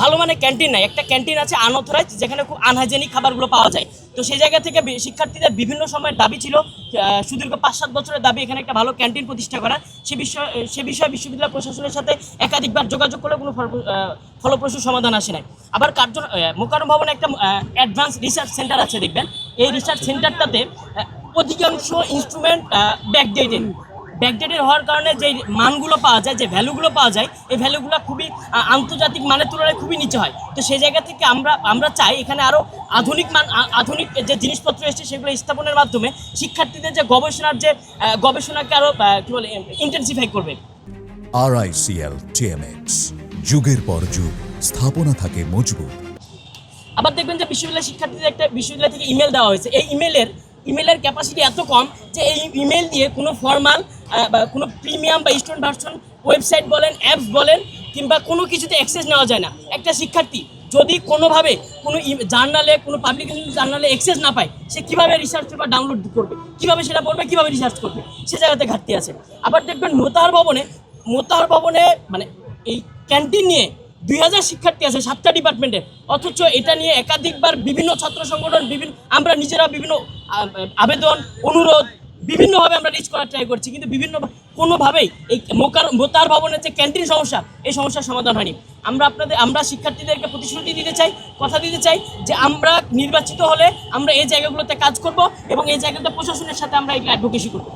ভালো মানে ক্যান্টিন নাই। একটা ক্যান্টিন আছে আনঅথরাইজ যেখানে খুব আনহাইজেনিক খাবারগুলো পাওয়া যায়। তো সেই জায়গা থেকে শিক্ষার্থীদের বিভিন্ন সময়ের দাবি ছিল সুদীর্ঘ পাঁচ সাত বছরের দাবি এখানে একটা ভালো ক্যান্টিন প্রতিষ্ঠা করা। সে বিষয়ে সে বিষয়ে বিশ্ববিদ্যালয় প্রশাসনের সাথে একাধিকবার যোগাযোগ করলে কোনো ফলপ্রসূ সমাধান আসে নাই। আবার কার্য মোকারম ভবনে একটা অ্যাডভান্স রিসার্চ সেন্টার আছে, দেখবেন। এই রিসার্চ সেন্টারটাতে অধিকাংশ ইনস্ট্রুমেন্ট ব্যাকডেটেড ব্যাকডেটেড হওয়ার কারণে যে মানগুলো পাওয়া যায় যে ভ্যালুগুলো পাওয়া যায় এই ভ্যালুগুলো খুবই আন্তর্জাতিক মানের তুলনায় খুবই নিচে হয়। তো সেই জায়গা থেকে আমরা আমরা চাই এখানে আরও আধুনিক মান আধুনিক যে জিনিসপত্র এসেছে সেগুলো স্থাপনের মাধ্যমে শিক্ষার্থীদের যে গবেষণার যে গবেষণাকে আরও কী বলে ইন্টেন্সিফাই করবে। আরআইসিএল টিএমএক্স যুগের পর যুগ স্থাপনা থাকে মজবুত। আবার দেখবেন যে বিশ্ববিদ্যালয় শিক্ষার্থীদের একটা বিশ্ববিদ্যালয় থেকে ইমেল দেওয়া হয়েছে। এই ইমেলের ইমেলের ক্যাপাসিটি এত কম যে এই ইমেল দিয়ে কোনো ফর্মাল কোনো প্রিমিয়াম বা স্টুডেন্ট ভার্সন ওয়েবসাইট বলেন, অ্যাপস বলেন, কিংবা কোনো কিছুতে অ্যাক্সেস নেওয়া যায় না। একটা শিক্ষার্থী যদি কোনোভাবে কোনো জার্নালে, কোনো পাবলিকেশন জার্নালে অ্যাক্সেস না পায়, সে কীভাবে রিসার্চ পেপার ডাউনলোড করবে? কীভাবে সেটা পড়বে, কীভাবে রিসার্চ করবে? সে জায়গাতে ঘাটতি আছে। আবার দেখবেন মোতাহার ভবনে মোতাহার ভবনে মানে এই ক্যান্টিন নিয়ে দুই হাজার শিক্ষার্থী আছে সাতটা ডিপার্টমেন্টে অথচ এটা নিয়ে একাধিকবার বিভিন্ন ছাত্র সংগঠন বিভিন্ন আমরা নিজেরা বিভিন্ন আবেদন, অনুরোধ বিভিন্নভাবে আমরা রিচ করার ট্রাই করছি, কিন্তু বিভিন্ন কোনোভাবেই এই মোকার, মোতার ভবনের যে ক্যান্টিন সমস্যা, এই সমস্যার সমাধান হয়নি। আমরা আপনাদের, আমরা শিক্ষার্থীদেরকে প্রতিশ্রুতি দিতে চাই, কথা দিতে চাই যে আমরা নির্বাচিত হলে আমরা এই জায়গাগুলোতে কাজ করব এবং এই জায়গাতে প্রশাসনের সাথে আমরা এই অ্যাডভোকেসি করব।